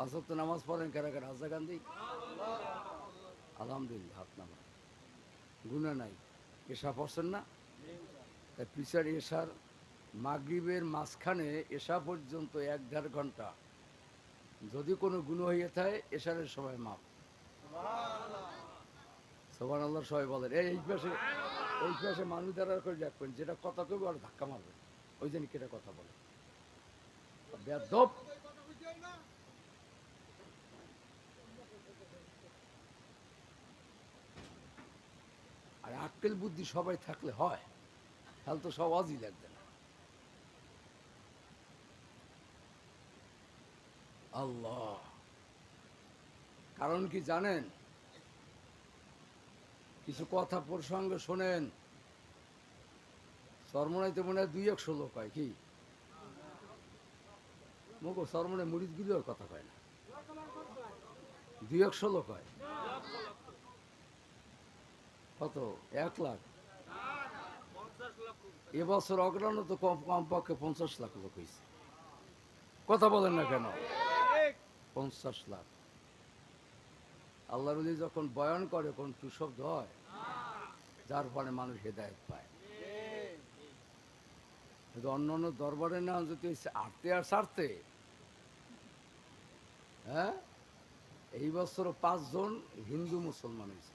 পাঁচক তো নামাজ পড়েন কেরা কেরা? হাজা গান্ধী? আলহামদুলিল্লাহ, হাত নামা গুণা নাই। পড়ছেন না? পিসার মাঝখানে এসা পর্যন্ত এক দেড় ঘণ্টা। যদি কোনো গুণ হয়ে থাকে এসারের সময় মাপ সোবান আল্লাহ সবাই বলেন, এই পাশে এই পাশে মানুষ দ্বারা করে দেখবেন যেটা কথা কবে আর ধাক্কা মারবে। ওই জন্য কেটে কথা বলে আর আক্কেল বুদ্ধি সবাই থাকলে হয়, তাহলে তো সব আজই লাগবে না। আল্লাহ। কারণ কি জানেন? কিছু কথা প্রসঙ্গে শোনেন সরমনাইতে মনে হয় দুই, একশো লোক হয় কি? মুখো সরমনে মুড়িদগুলোর কথা কয় না। দুই, একশো লোক হয়। কত? এক লাখ। এবছর অগ্রাণ তো কম, কমপক্ষে পঞ্চাশ লাখ লোক হয়েছে। কথা বলেন না কেন? পঞ্চাশ লাখ। আল্লাহ রলি যখন বয়ান করে কোন টুশব্দ হয়। যার ফলে মানুষ হেদায়ত পায়। কিন্তু অন্য অন্য দরবারে না, যদি আটতে আর সারতে হ্যাঁ? এই বছর পাঁচজন হিন্দু মুসলমান হয়েছে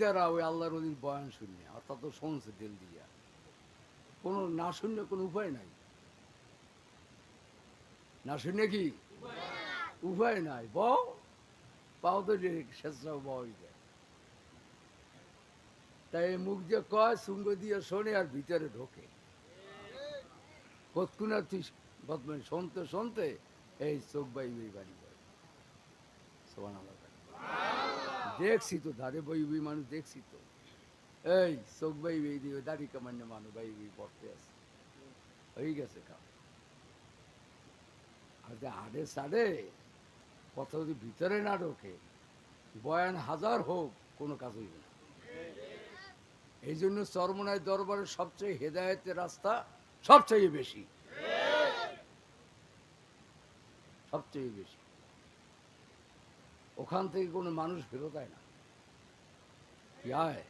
দ্বারা ওই আল্লাহ রলির বয়ান শুনে অর্থাৎ তো শুনছে দিল দিয়া। কোনো না শুনলে কোনো উপায় নাই। না শুনে কি? উপায় নাই। বউ, পাও তো শেষরাও বই যায়। তাই মুখ দিয়ে কয় সুঙ্গ দিয়ে শোনে আর ভিতরে ঢোকে। কতক্ষণ তুই বদমান শুনতে শুনতে এই চোখ বাই বাড়ি যায়। সোমান। দেখছি তো, ধারে বই বই মানুষ দেখছি তো। এই, চোখ বাই বই দিয়ে দাড়ি কামান্য মানুষ বাই বই পড়তে আছে হয়ে গেছে কাম। আর যে আড়ে সাড়ে, কথা যদি ভিতরে না ঢোকে, বয়ান হাজার হোক, কোনো কাজ হইবে না। এই জন্য চরমনায় দরবারের সবচেয়ে হেদায়েতের রাস্তা সবচেয়ে বেশি। সবচেয়ে বেশি। ওখান থেকে কোনো মানুষ ফেরত আয় না। কি আয়?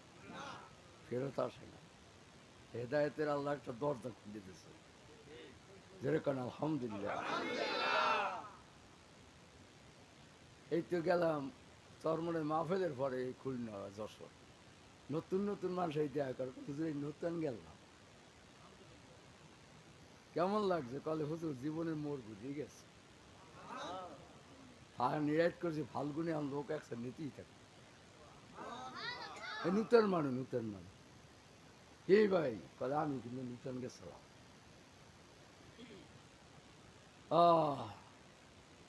ফেরত আসে না। হেদায়েতের আল্লাহ একটা দরজা খুলে দিয়েছে যেরকম আলহামদুলিল্লাহ। এই তো গেলাম চরমনের মাহফেলের পরে খুলনা যশোর। নতুন নতুন মানুষ এই দেখা করে হুজুর, এই নতুন গেলাম। কেমন লাগছে? কলে, হুজুর, জীবনের মোড় বুঝিয়ে গেছে। আর ফাল্গুনে লোক একসাথে নিতেই থাকে। নূতন নূতন এই ভাই কলে আমি কিন্তু নূতন গেছিলাম আহ,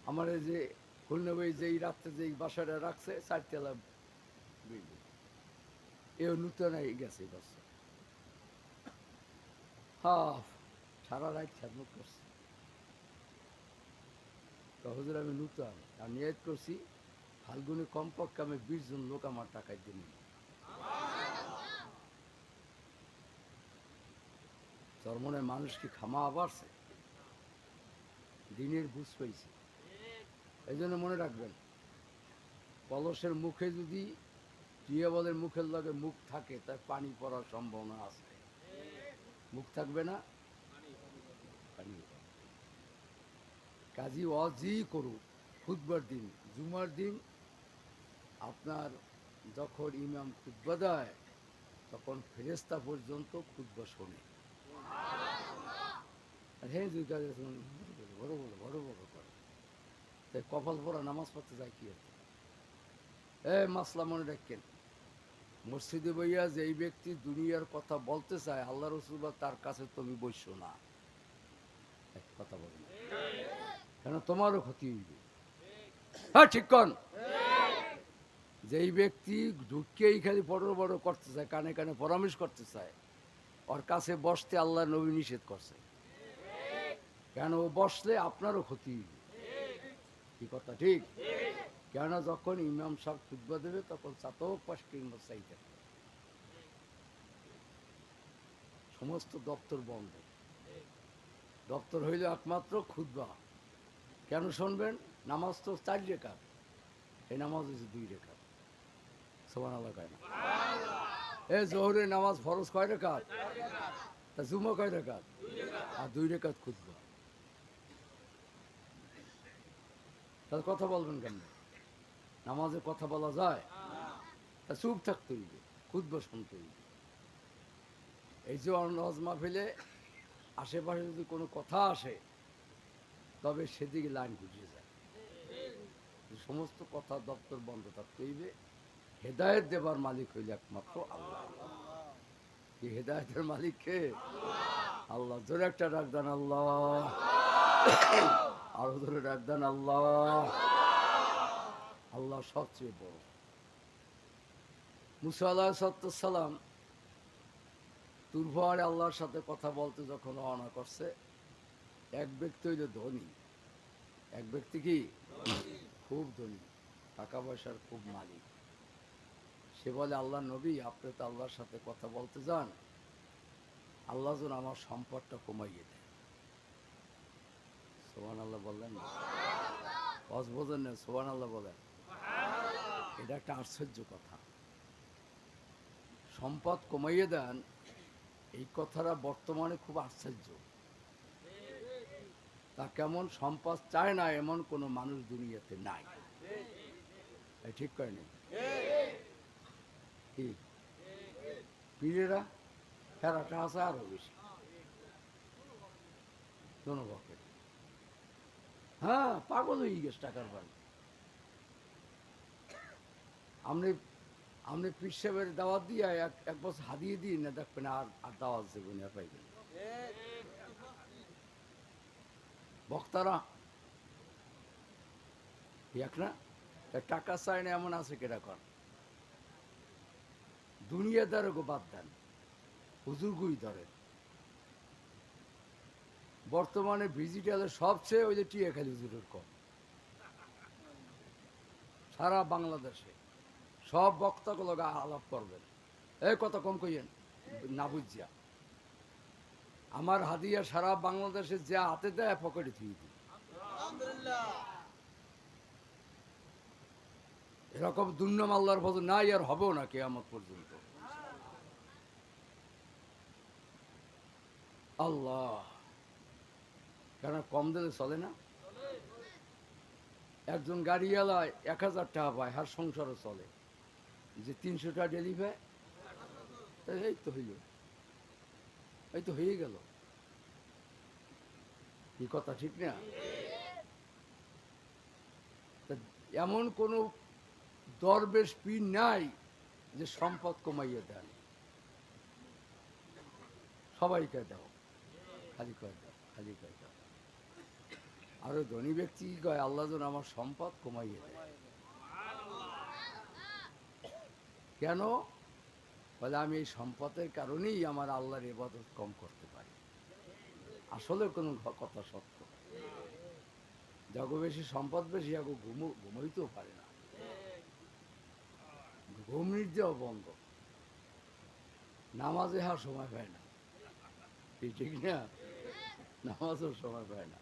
আমার এই যে খুলনা বই যেই রাত্রে যেই বাসাটা রাখছে চারতলা বিল্ডিং এও নূতন গেছে এই বছর। হ্যাঁ সারা রাত খেদমত করছে। তো আমি নূতন। আর নিয়ত করছি, ফাল্গুনে কমপক্ষে আমি বিশ জন লোক আমার টাকায় দিন চরমনের মানুষ কি খামা বাড়ছে? দিনের বুঝ পাইছে। এই জন্য মনে রাখবেন কলসের মুখে যদি টিয়াবলের মুখের লগে মুখ থাকে, তার পানি পড়ার সম্ভাবনা আছে। মুখ থাকবে না পানি পড়বে। কাজী অজি করুক। খুদবার দিন, জুমার দিন আপনার যখন ইমাম খুদ্া দেয়, তখন ফেরেস্তা পর্যন্ত খুদ্া শোনে। আর হে দুই কাজে বড় বড় বড় বড় করে তাই কপাল পরা নামাজ পড়তে যায় কি হচ্ছে এ মাসলা মনে রাখেন, মসজিদে বইয়া যে এই ব্যক্তি দুনিয়ার কথা বলতে চায়, আল্লাহ রসুল তার কাছে তুমি বৈশ্য না। এক কথা বলে কেন তোমারও ক্ষতি হইবে? হ্যাঁ ঠিক কন। যেই ব্যক্তি ঢুকিয়েই খালি বড় বড় করতে চায়, কানে কানে পরামর্শ করতে চায়, ওর কাছে বসতে আল্লাহ নবী নিষেধ করছে। কেন ও বসলে আপনারও ক্ষতি কি কথা, ঠিক? কেন যখন ইমাম সাহেব খুতবা দেবে, তখন চাতক পাশ চাইতে। সমস্ত দপ্তর বন্ধ। দপ্তর হইল একমাত্র খুদ্া কেন শুনবেন? নামাজ তো চার রেখাত। এই নামাজ হচ্ছে দুই রেখাত। সমান আল্লাহ কয় না? এ জোহরের নামাজ ফরজ কয় রেখাত? তা জুমা কয় রেখাত? আর দুই রেখাত তাহলে কথা বলবেন কেন নামাজে কথা বলা যায়? তা চুপ থাকতে হইবে খুদ্া শুনতে হইবে। এই যে নজ মাহফিলে আশেপাশে যদি কোনো কথা আসে তবে সেদিকে লাইন ঘুরিয়ে যায়। সমস্ত কথা দপ্তর বন্ধ থাকতে হইবে। হেদায়ত দেবার মালিক হইলে একমাত্র আল্লাহ। কি হেদায়তের মালিক কে? আল্লাহ। জোরে একটা ডাক দেন আল্লাহ। আরও ধরে ডাক দেন আল্লাহ। আল্লাহ সবচেয়ে বড়। মুসা আল্লাহ তুরভারে আল্লাহর সাথে কথা বলতে যখন রওনা করছে এক ব্যক্তি হইল ধনী। এক ব্যক্তি কি? খুব ধনী। টাকা পয়সার খুব মালিক। সে বলে, আল্লাহ নবী, আপনি তো আল্লাহর সাথে কথা বলতে যান। আল্লাহ যেন আমার সম্পদটা কমাইয়ে দেয় সোহান আল্লাহ বললেন বস বোঝেন সোহান আল্লাহ বলেন। এটা একটা আশ্চর্য কথা। সম্পদ কমাইয়ে দেন, এই কথাটা বর্তমানে খুব আশ্চর্য। তা কেমন সম্পদ চায় না এমন কোনো মানুষ দুনিয়াতে নাই। ঠিক করেনি কি? পীরেরা? ফেরাটা আছে আরও বেশি। হ্যাঁ পাগল হয়ে গেছে টাকার বাড়ি। আপনি আপনি পীর সাহেবের দাওয়াত দিয়ে এক বছর হারিয়ে দিয়ে না দেখবেন আর আর দাওয়াত দেবেন না পাইবেন বক্তারা এক না টাকা চায় এমন আছে কেটা কর। দুনিয়াদারকে বাদ দেন, হুজুরগুই ধরেন বর্তমানে ডিজিটালের সবচেয়ে ওই যে টিয়া খালি হুজুরের কম সারা বাংলাদেশে সব বক্তাগুলো গা আলাপ করবেন। এই কথা কম কইয়েন, না বুঝিয়া। আমার হাদিয়া সারা বাংলাদেশে যা হাতে দেয় পকেটে দিই। এরকম দুর্নাম আল্লাহর ফজল নাই আর হবেও না কেয়ামত পর্যন্ত। আল্লাহ, কেন কম দিলে চলে না? একজন গাড়িওয়ালায় এক হাজার টাকা পায়, হার সংসারও চলে। যে তিনশো টাকা ডেলি এই তো হইল। এই তো হয়ে গেল। এই কথা, ঠিক না? এমন কোনো দরবেশ পীর নাই যে সম্পদ কমাইয়ে দেন। সবাইকে দাও। খালি কয় দাও, খালি কয় দাও। আরও ধনী ব্যক্তি কি কয়, আল্লাহ যেন আমার সম্পদ কমাইয়ে দেয়। কেন? বলে, আমি এই সম্পদের কারণেই আমার আল্লাহর ইবাদত কম করতে পারি। আসলে কোনো কথা সত্য। যত বেশি সম্পদ বেশি আগে ঘুমো, ঘুমাইতেও পারে না। ঘুম দেওয়া বন্ধ। নামাজে হার সময় পায় না। ঠিক না? নামাজের সময় পায় না।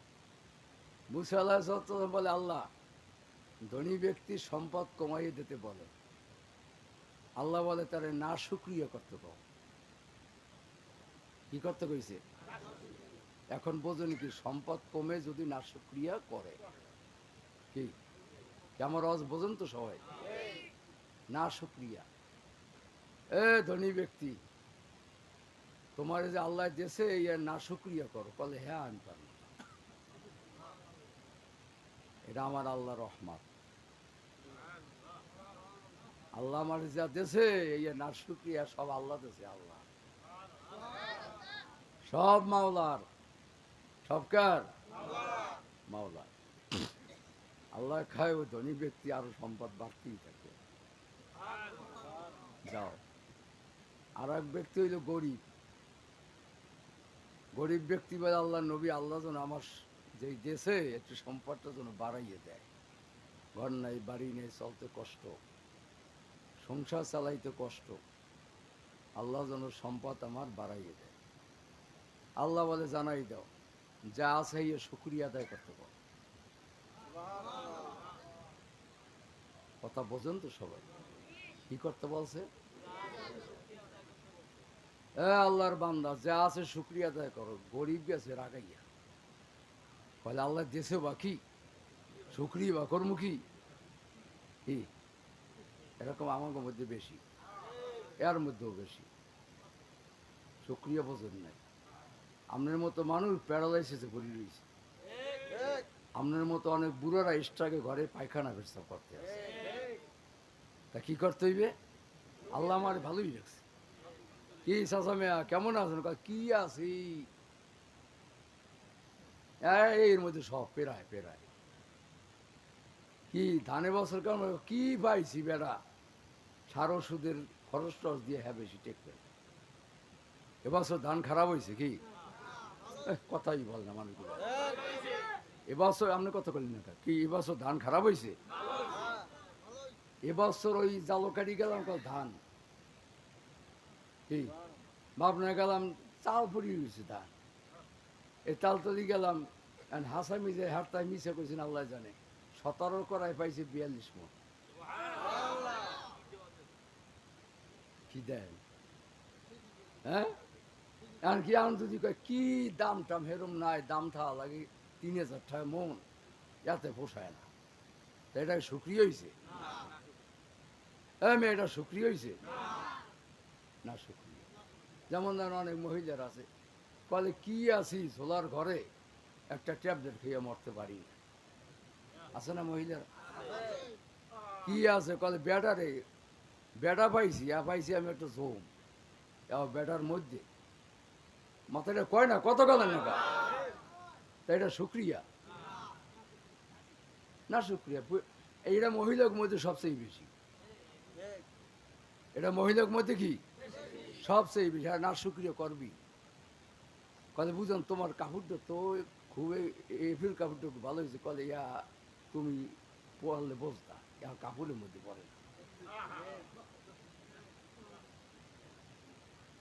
মুসা আল্লাহ বলে, আল্লাহ, ধনী ব্যক্তির সম্পদ কমাইয়ে দিতে বলে আল্লাহ বলে, তারে না সুক্রিয়া করতে পাও কি করতে কইছে? এখন বোঝেন কি সম্পদ কমে যদি না সুক্রিয়া করে। কি? আমার রস বোঝেন তো সবাই? না সুক্রিয়া। এ ধনী ব্যক্তি, তোমার যে আল্লাহ দেশে এই না সুক্রিয়া করো। বলে হ্যাঁ আমি পারব। এটা আমার আল্লাহ রহমান আল্লাহ আমার যা দেশে এই না সব আল্লাহ দেশে আল্লাহ। সব মাওলার। সবকার মাওলার। আল্লাহ খায় ওই ধনী ব্যক্তি, আরও সম্পদ বাড়তেই থাকে। যাও। আর এক ব্যক্তি হইল গরিব। গরিব ব্যক্তি বলে আল্লাহ নবী, আল্লাহ যেন আমার যে দেশে একটু সম্পদটা যেন বাড়াইয়ে দেয়। ঘর নাই, বাড়ি নেই, চলতে কষ্ট। সংসার চালাইতে কষ্ট, আল্লাহ যেন সম্পদ আমার বাড়াইয়ে দেয়। আল্লাহ বলে, জানাই দাও, যা আছে এই শুক্রিয়া আদায় করতে পারো। কথা বোঝেন তো সবাই? কি করতে বলছে? আল্লাহর বান্দা, যা আছে শুক্রিয়া আদায় করো, গরিব গেছে, রাগাইয়া। বলে আল্লাহ দেশে বা কি? শুক্রিয়া বা কর্মুখী কি? এরকম আমার মধ্যে বেশি, এর মধ্যেও বেশি। সক্রিয় বোঝেন নাই। আপনার মতো মানুষ প্যারালাইসিসে পড়ে রয়েছে। আপনার মতো অনেক বুড়োরা স্ট্রাকে ঘরে পায়খানা পেশাব করতে আছে। তা কি করতে হইবে? আল্লাহ আমার ভালোই রাখছে। কি চাচা মেয়া, কেমন আছেন? কি আছি? এর মধ্যে সব পেরায় পেরায়। কি ধানে বছর কেমন কি পাইছি বেড়া? সার ওষুধের খরচ টরচ দিয়ে হ্যাঁ বেশি টেকবে এবছর ধান খারাপ হয়েছে কি? কথাই বল না মানুষগুলো। এবছর আপনি কথা বললেন না কি এবছর ধান খারাপ হয়েছে এবছর ওই জালকারি গেলাম ধান। কি? ভাবনা গেলাম চাল পড়িয়ে গেছে ধান। এই তালতলি গেলাম হাসা মিজে হারতায় মিশে করছেন আল্লাহ জানে। সতেরো করায় পাইছে বিয়াল্লিশ মন। কি দেন? হ্যাঁ? এখন কি এখন যদি কয়, কি দাম টাম হেরম নাই, দাম থাকা লাগে তিন হাজার টাকা মন এতে পোষায় না। তা এটা সুক্রিয় হয়েছে হ্যাঁ মেয়ে এটা সুক্রিয় হয়েছে না সুক্রিয়। যেমন ধরেন অনেক মহিলার আছে বলে কি আছি সোলার ঘরে একটা ট্যাবলেট খেয়ে মরতে পারি না। আছে না মহিলার? কি আছে? কলে ব্যাটারে বেটা পাইছি আর পাইছি আমি একটা এবার বেটার মধ্যে। মাথাটা কয় না, কত গেলেন না তা এটা শুক্রিয়া। না শুক্রিয়া এইটা মহিলার মধ্যে সবচেয়ে বেশি। এটা মহিলার মধ্যে কি? সবচেয়ে বেশি। আর না শুক্রিয়া, করবি। কলে বুঝলাম তোমার কাপড়টা তো খুবই এফিল কাপড়টা খুব ভালো হয়েছে। কলে ইয়া তুমি পড়লে বসতা ইয়া কাপড়ের মধ্যে পড়ে না।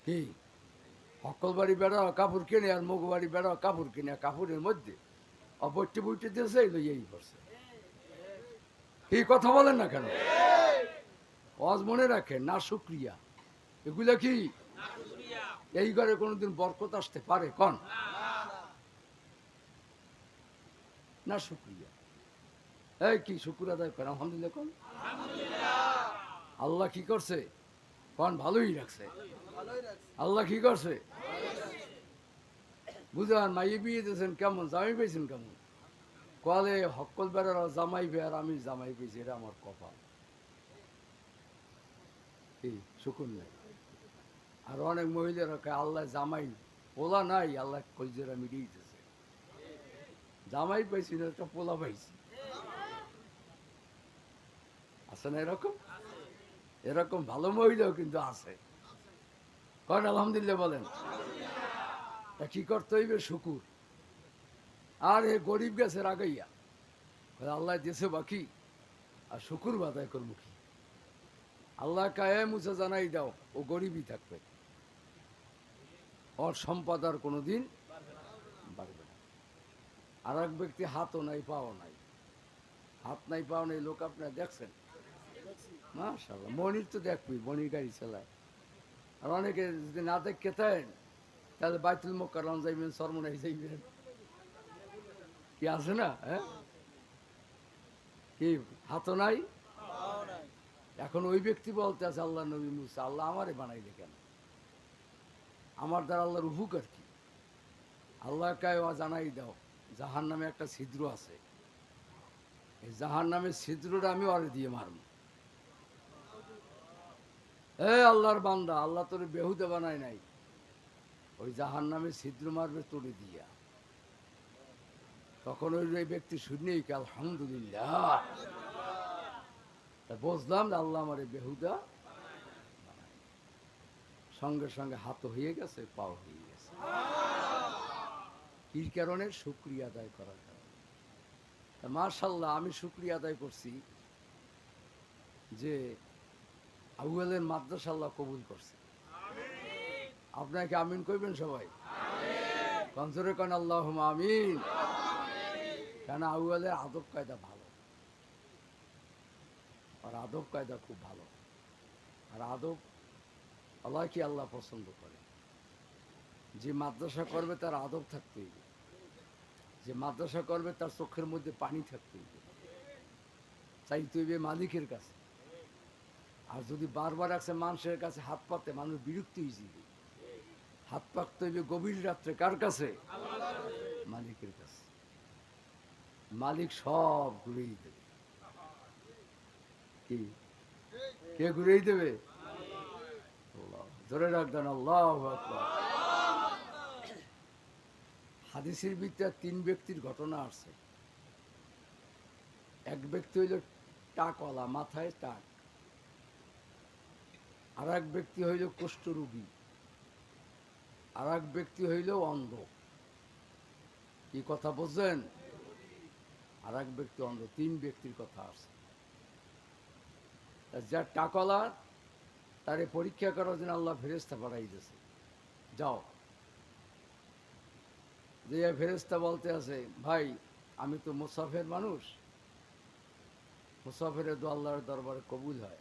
কি? সকল বাড়ি বেড়া, কাপড় কিনে আর মুখ বাড়ি বেড়া, কাপড় কিনে কাপড়ের মধ্যে। অবৈটে বইটে দিয়েছে এই লইয়াই করছে এই কথা বলেন না কেন? অজ মনে রাখেন, না শুক্রিয়া। এগুলা কি? এই ঘরে কোনোদিন বরকত আসতে পারে, কন? না শুক্রিয়া। এই কি শুকুর আদায় করেন? আলহামদুলিল্লাহ কন। আল্লাহ কি করছে? কন, ভালোই রাখছে। আল্লাহ কি করছে? বুঝলেন, মাইয়ে বিয়ে দিয়েছেন কেমন? জামাই পেয়েছেন কেমন? কলে হকল বেড়ার জামাই বে আর আমি জামাই পেয়েছি, এটা আমার কপাল। এই শুকুন নাই। আর অনেক মহিলারা কয়, আল্লাহ জামাই পোলা নাই, আল্লাহ কলজেরা মিটিয়ে দিতেছে। জামাই পাইছি না, একটা পোলা পাইছি। আছে না এরকম? এরকম ভালো মহিলাও কিন্তু আছে। কন, আলহামদুলিল্লাহ বলেন। তা কি করতে হইবে? শুকুর। আর এ গরিব গেছে রাগাইয়া। আল্লাহ দেশে বাকি। আর শুকুর বাদায় করব কি? আল্লাহ কায়ে মুছে জানাই দাও, ও গরিবই থাকবে। ওর সম্পদ আর কোনোদিন বাড়বে না। আর এক ব্যক্তি হাতও নাই, পাও নাই। হাত নাই, পাও নাই, লোক আপনারা দেখছেন? মাশাল্লাহ মনির তো দেখবি, মনির গাড়ি চালায়। আর অনেকে যদি না দেখতে থাকেন, তাহলে বাইতুল যাইবেন সরমনাই যাইবেন। কি আছে না হ্যাঁ? কি, হাতও নাই? এখন ওই ব্যক্তি বলতে আছে আল্লাহ নবী মুসা, আল্লাহ আমারে বানাইলে কেন? আমার দ্বারা আল্লাহর উপকার কি? আল্লাহ কায় জানাই দাও জাহার নামে একটা ছিদ্র আছে। এই জাহার নামে ছিদ্রটা আমি ওরে দিয়ে মারব। এ আল্লাহর বান্দা, আল্লাহ তোর বেহুদে বানায় নাই। ওই জাহার নামে ছিদ্র মারবে তোরে দিয়া। তখন ওই ব্যক্তি শুনেই কি, আলহামদুলিল্লাহ। বুঝলাম যে আল্লাহ আমার বেহুদা সঙ্গে সঙ্গে হাত হয়ে গেছে, পাও হয়ে গেছে। কি কারণে? শুক্রিয়া আদায় করার কারণে। মার্শাল্লাহ আমি শুক্রিয়া আদায় করছি যে আউয়ালের মাদ্রাসা আল্লাহ কবুল করছে। আপনাকে আমিন কইবেন সবাই? কনসরে কান আল্লাহ আমিন। কেন আউয়ালের আদব কায়দা ভালো? আর আদব কায়দা খুব ভালো। আর আদব আল্লাহ কি আল্লাহ পছন্দ করে? যে মাদ্রাসা করবে তার আদব থাকতে হইবে। যে মাদ্রাসা করবে তার চোখের মধ্যে পানি থাকতে হইবে। চাইতে হইবে মালিকের কাছে। আর যদি বারবার আছে মানুষের কাছে হাত পাতে মানুষ বিরক্ত হয়ে হাত পাকতে হইবে গভীর রাত্রে কার কাছে? মালিকের কাছে। মালিক সব ঘুরেই দেবে। কি? কে ঘুরেই দেবে? ধরে রাখবেন, আল্লাহ হাদিসের ভিতরে তিন ব্যক্তির ঘটনা আছে। এক ব্যক্তি হইল টাকওয়ালা, মাথায় টাক। আর এক ব্যক্তি হইল কুষ্ঠরোগী আর এক ব্যক্তি হইল অন্ধ। কি কথা বুঝছেন? আর এক ব্যক্তি অন্ধ, তিন ব্যক্তির কথা আছে। যার টাকলা, তারে পরীক্ষা করার জন্য আল্লাহ ফেরেস্তা পাঠাই দিয়েছে। যাও। যে ফেরেস্তা বলতে আছে, ভাই, আমি তো মুসাফের মানুষ। মুসাফেরের দো আল্লাহর দরবারে কবুল হয়।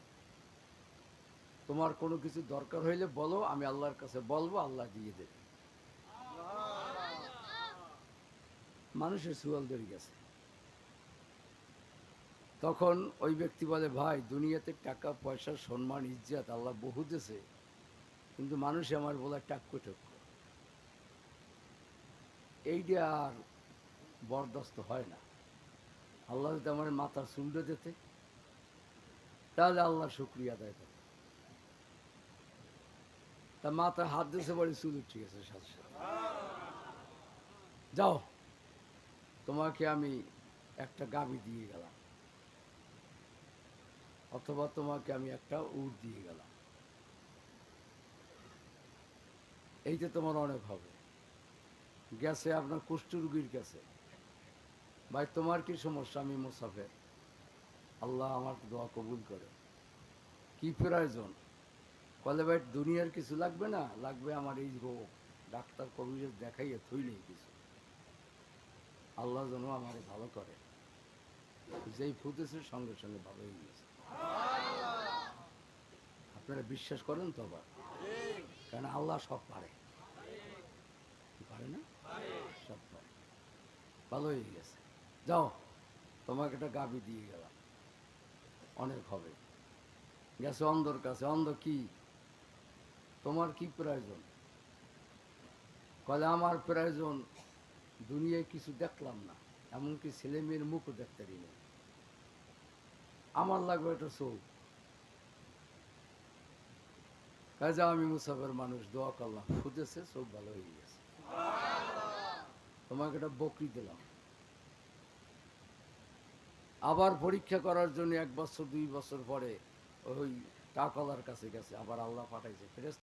তোমার কোনো কিছু দরকার হইলে বলো, আমি আল্লাহর কাছে বলব, আল্লাহ দিয়ে দেবে। মানুষের সুয়াল ধরে গেছে। তখন ওই ব্যক্তি বলে, ভাই, দুনিয়াতে টাকা, পয়সা, সম্মান, ইজ্জাত আল্লাহ বহু দেশে কিন্তু মানুষ আমার বলা টাক্কো টক্কো। এইটা আর বরদাস্ত হয় না। আল্লাহ যদি আমার মাথা চুলটা দিতে, তাহলে আল্লাহ শুক্রিয়া আদায় করে তা মাথায় হাত দিয়েছে বলে চুল উঠে গেছে সাথে সাথে। যাও, তোমাকে আমি একটা গাবি দিয়ে গেলাম। অথবা তোমাকে আমি একটা উট দিয়ে গেলাম। এইতে তোমার অনেক হবে। গেছে আপনার কুষ্ঠরোগীর কাছে। ভাই, তোমার কি সমস্যা? আমি মুসাফের। আল্লাহ আমার দোয়া কবুল করে। কি প্রয়োজন? বলে, ভাই, দুনিয়ার কিছু লাগবে না? লাগবে আমার এই রোগ ডাক্তার কবিরের দেখাইয়ে থই নেই কিছু। আল্লাহ যেন আমার ভালো করে। যেই ফুটেছে সঙ্গে সঙ্গে ভালো হয়ে গেছে আপনারা বিশ্বাস করেন তো আবার? কারণ আল্লাহ সব পারে। পারে না? সব পারে। ভালো হয়ে গেছে যাও, তোমাকে একটা গাবি দিয়ে গেলাম। অনেক হবে। গেছে অন্ধর কাছে। অন্ধ কি? তোমার কি প্রয়োজন? কলে আমার প্রয়োজন, দুনিয়ায় কিছু দেখলাম না, এমনকি ছেলে মেয়ের মুখও দেখতে পারি না। আমার লাগবে একটা চোখ। কাজে আমি মুসাফের মানুষ, দোয়া করলাম ফুটেছে চোখ ভালো হয়ে গেছে। তোমাকে একটা বকরি দিলাম। আবার পরীক্ষা করার জন্য এক বছর, দুই বছর পরে ওই টাকলার কাছে গেছে, আবার আল্লাহ পাঠাইছে ফেরেস্তা